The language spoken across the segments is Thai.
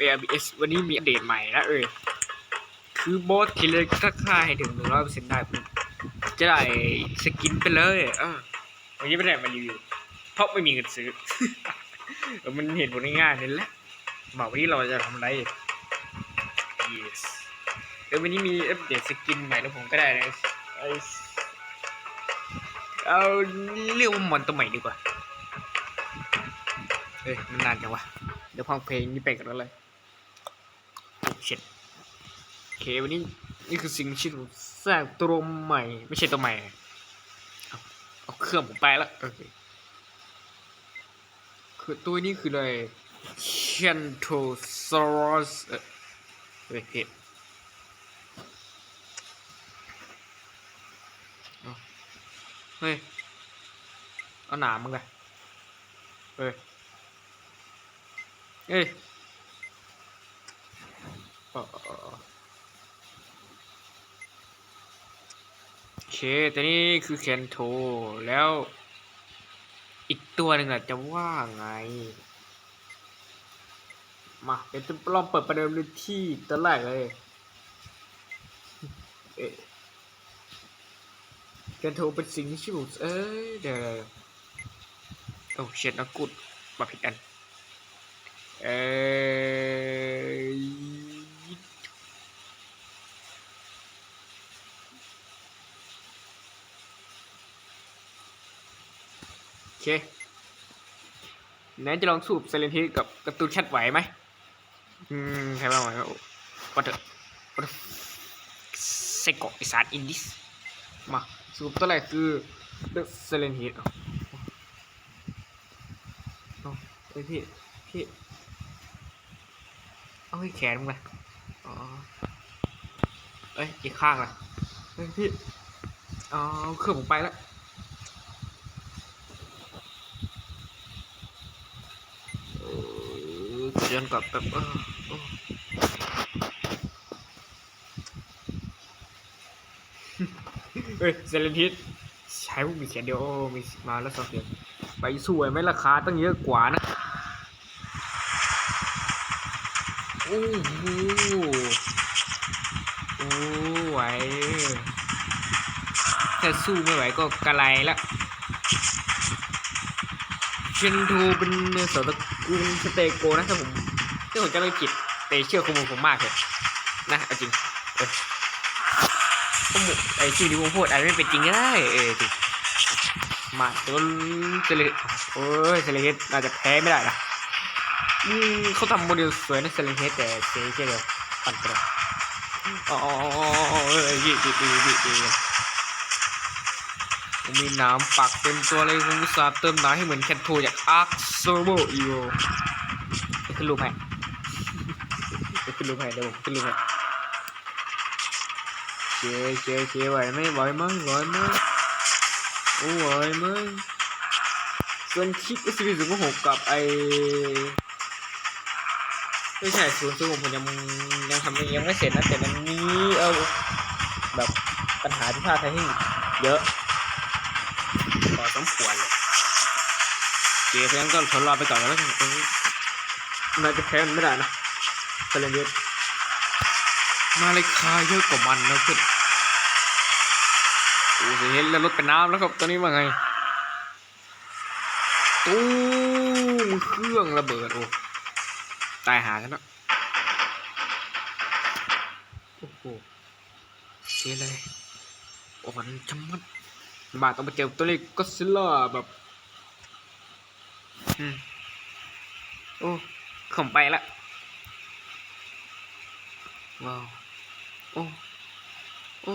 ARBS วันนี้มีอัปเดตใหม่นะเอ้ยคือบอสที่เลยถ้าค่าให้ถึงหนึ่งร้อยเปอร์เซ็นต์ได้ปุ๊บจะได้สกินไปเลยเออวันนี้ไม่ได้มารีวิวเพราะไม่มีเงินซื้อ มันเห็นผลง่ายๆนี่แหละบอกวันนี้เราจะทำอะไร yes เออวันนี้มีอัปเดตสกินใหม่แล้วผมก็ได้นะไอเอาเรียกว่ามอนตัวใหม่ดีกว่า เอ้ยมันนานจังวะ เดี๋ยวฟังเพลงนี้ไปกันแล้วเลย เช็ดโอเควันนี้นี่คือสิ่งที่ผมสร้างตัวใหม่ ไม่ใช่ตัวใหม่ เอาเอาเครื่องผมไปแล้วโอเคคือตัวนี้คืออะไร Chantosaurus เออเฮ้ยเฮ้ย เอาหนามมึงเลยเฮ้ยเอ้ย โอเคแต่นี่คือแคนโทแล้ว อีกตัวหนึ่งอะจะว่าไง มาเดี๋ยวจะลองเปิดประเดิมที่ตัวแรกเลยเแคนโทเป็นสิ่งที่ชิวเอ้ยเดี๋ยวโอ้เช็ดนะกุดมาผิดอัน เอ้ยโอ เคไหนจะลองสูบเซเลนทีกับกร์ตูนแชทไหวไหมอืมใครบ้างไหววัดเถอะวัดไซโกอีสานอินดิส มาสูบตัวแรกคือเดอะเซเลนทีเอาเอาเฮ้ยพี่พี่เอาให้แขนมึงเลยอ๋อเอ้ยอีกข้างเลยเฮ้ยพี่ เอ๋อเครื่องผมไปแล้วเออเดิ นกลับแบบเออเฮ้ยเซเลนทิสใช้พวกมีแขนเดียวมีมาแล้วสองเดียวไปสวยไหมราคาตั้งเยอะกว่านะโอ้โหโอ้ไหวถ้าสู้ไม่ไหวก็กระไรละเชนทูเป็นเสาตระกูลสเตโกนะถ้าผม ถ้าผมจะไม่ผิดแต่เชื่อข้อมูลผมมากเลยนะเอาจริงข้อมูลไอ้ชื่อที่ผมพูดอาจจะไม่เป็นจริงก็ได้เออจริงมาตัวเซเลโอ้ยเซเลเฮดน่าจะแพ้ไม่ได้นะอืมเขาทำโมเดลสวยนะเซเลนเฮดแต่เจ๊เจ๊เดียวปั่นไปเลยอ๋อเออยี่ยี่ยี่ยี่ยี่ผมมีน้ำปักเต็มตัวเลยผมอุตส่าห์เติมน้ำให้เหมือนแคทโทจากอาร์คโซโบอีโวจะขึ้นรูปให้จะ ขึ้นรูปให้เดี๋ยวผมขึ้นรูปให้เจ๊เจ๊เจ๊ไหวไหมไหวมั้งไหวมั้งโอ้ไหวมั้งส่วนคลิป S V ศูนย์หกกับไอไม่ใช่ศูนย์ศูนย์ผมยังยังทำยังไม่เสร็จนะแต่มันมีเออแบบปัญหาที่พลาดที่เยอะพอสมควรเลยเกมเพราะงั้นก็ทนรอไปก่อนแล้วกันเออน่าจะแพ้มันไม่ได้นะ เซเลนเยสมาเลยคาเยอะกว่ามันนะเพื่อนโอ้โหเห็นแล้วรถเป็นน้ำแล้วครับตอนนี้ว่าไงตู้เครื่องระเบิดโอ้ตายหากันแล้วโอ้โหเสียเลยอ้มันชะมัดบาต้องไปเจอตัวเล็กก็ซิล่าแบบอืมโอ้ขมไปละ ว้าวโอ้โอ้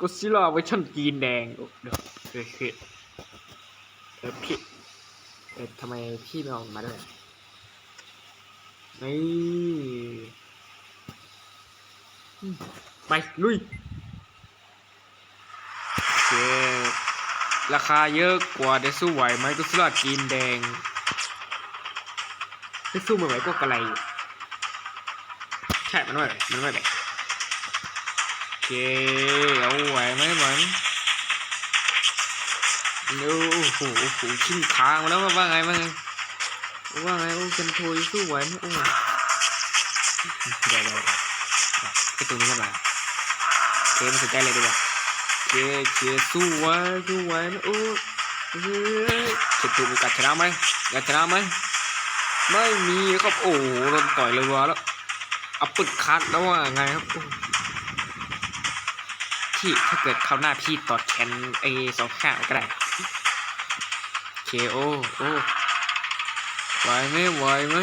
ก็ซิล่าเวอร์ชันกีนแดงโอ้เดี๋ยวเดี๋ยวคือเออพี่เออทำไมพี่ไม่เอามาด้วยนี่ไปลุยโอเคราคาเยอะกว่าได้สู้ไหวไหมก็สลัดจีนแดงถ้าสู้ไม่ไหวก็กระไรอยู่ ใช่มันไม่ไหวมันไม่ไหวโอเคเอาไหวไหมไหวไหมโอ้โหโอ้โหชิ้นค้างมาแล้วว่าไงว่าไงว่าไงโอ้ฉันโทรสู้ไหวไหมโอ้เดี๋ยวเดี๋ยวเดี๋ยวไอ้ตันี้เข้ามาเคไม่สนใจเลยดีกว่าเคเคสู้ไหวสู้ไหวนะโอ้เฮ้ยจะถูกโอกาสชนะไหมอยากชนะไหมไม่มีครับโอ้โหโดนต่อยเลยรัวๆแล้ว อาปึกคัดแล้วว่าไงครับโอ้พี่ถ้าเกิดคราวหน้าพี่ตอดแขนไอ้สองข้างก็ได้เคโอโอ้ไหวไหมไหวไหม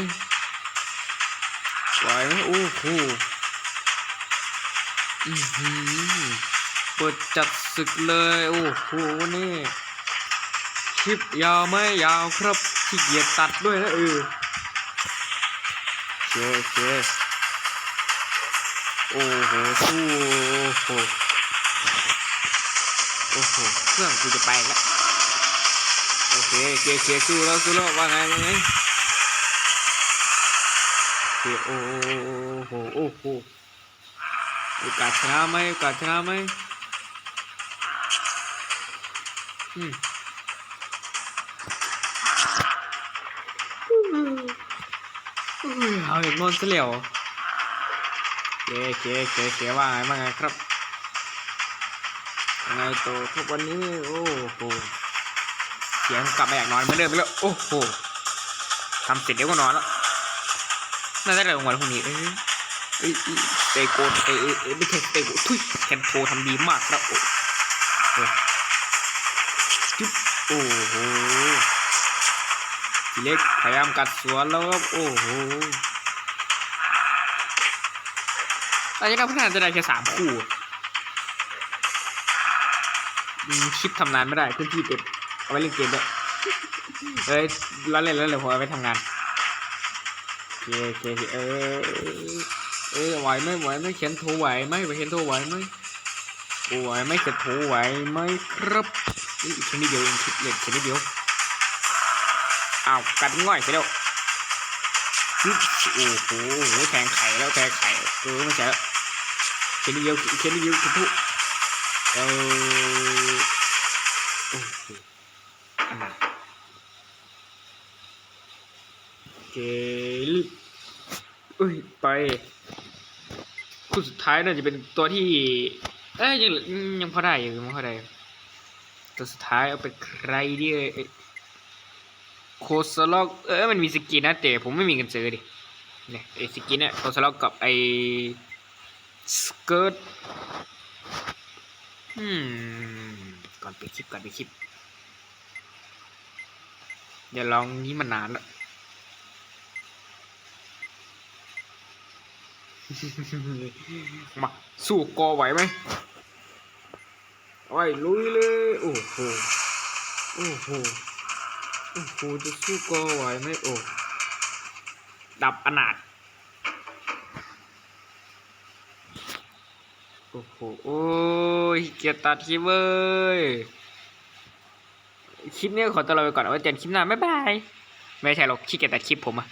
ไหวไหมโอ้โหอือหือเปิดจัดศึกเลยโอ้โหนี่คลิปยาวไหมยาวครับขี้เกียจตัดด้วยนะเออโอเคโอเค โอ้โหสู้โอ้โหโอ้โหเครื่องกูจะไปแล้วโอเคเคโอเคสู้แล้วสู้แล้วว่าไงว่าไงโอ้โหโอ้โหโอ้โหโอกาสชนะไหมโอกาสชนะไหมอืมเอาอย่างงอนซะแล้ว เจ๊เจ๊เจ๊เจ๊ว่าไงว่าไงครับยังไงโตทุกวันนี้โอ้โหเสียงกลับมาอยากนอนเหมือนเดิมไปแล้วโอ้โหทำเสร็จเดี๋ยวก็นอนแล้วน่าจะได้รางวัลพวกนี้เอ้ยเอ้ยเอ้ยสเตโกเอ้ยเอ้ยเอ้ยไม่ใช่เตโกทุยแคนโททำดีมากครับโอ้โหจุ๊บโอ้โหทีเล็กพยายามกัดสวนแล้วครับโอ้โห ตอนนี้เรพัฒนาจะได้แค่สามคู่อืมคลิปทำงานไม่ได้พื้นที่เต็มเอาไว้เล่นเกมด้วยเอ้ยร้อนเล่นแล้วเลยผมเอาไว้ทำงานโอเคโอเคเออเออไหวไหมไหวไหมเขียนโทรไหวไหมไหวเขียนโทรไหวไหมโอ้ไหวไหมเขียนโทรไหวไหมครับนี่อีกแค่นิดเดียวเองคิดเล็กแค่นิดเดียวอ้าวกัดง่อยไปแล้ว โอ้โหแทงไข่แล้วแทงไข่เออไม่ใช่แล้วแค่นิดเดียวแค่นิดเดียวทุกเออโอ้โหเกลิเอ้ยไปคู่สุดท้ายน่าจะเป็นตัวที่ เอ้ยยังยังพอได้อยู่ยังพอได้ตัวสุดท้ายเอาเป็นใครดีเอ้ย โคสล็อกเอ้ยมันมีสกินนะแต่ผมไม่มีเงินซื้อดิเนี่ยไอ้สกินเนี่ยโคสล็อกกับไอ้สเกิร์ตอืมก่อนไปคลิปก่อนไปคลิปอย่าลองนี้มานานแล้วมาสู้กอไหวไหมไหวลุยเลย โอ้โห โอ้โห โอ้โหจะสู้กอไหวไหมโอ้ดับอนาถโอ้โห โอ้ยเกียรตัดคลิปเว้ย คลิปนี้ขอตัวลาไปก่อนเอาไว้เจอกันคลิปหน้า บ๊ายบาย ไม่ใช่หรอกขี้เกียจตัดคลิปผมอะ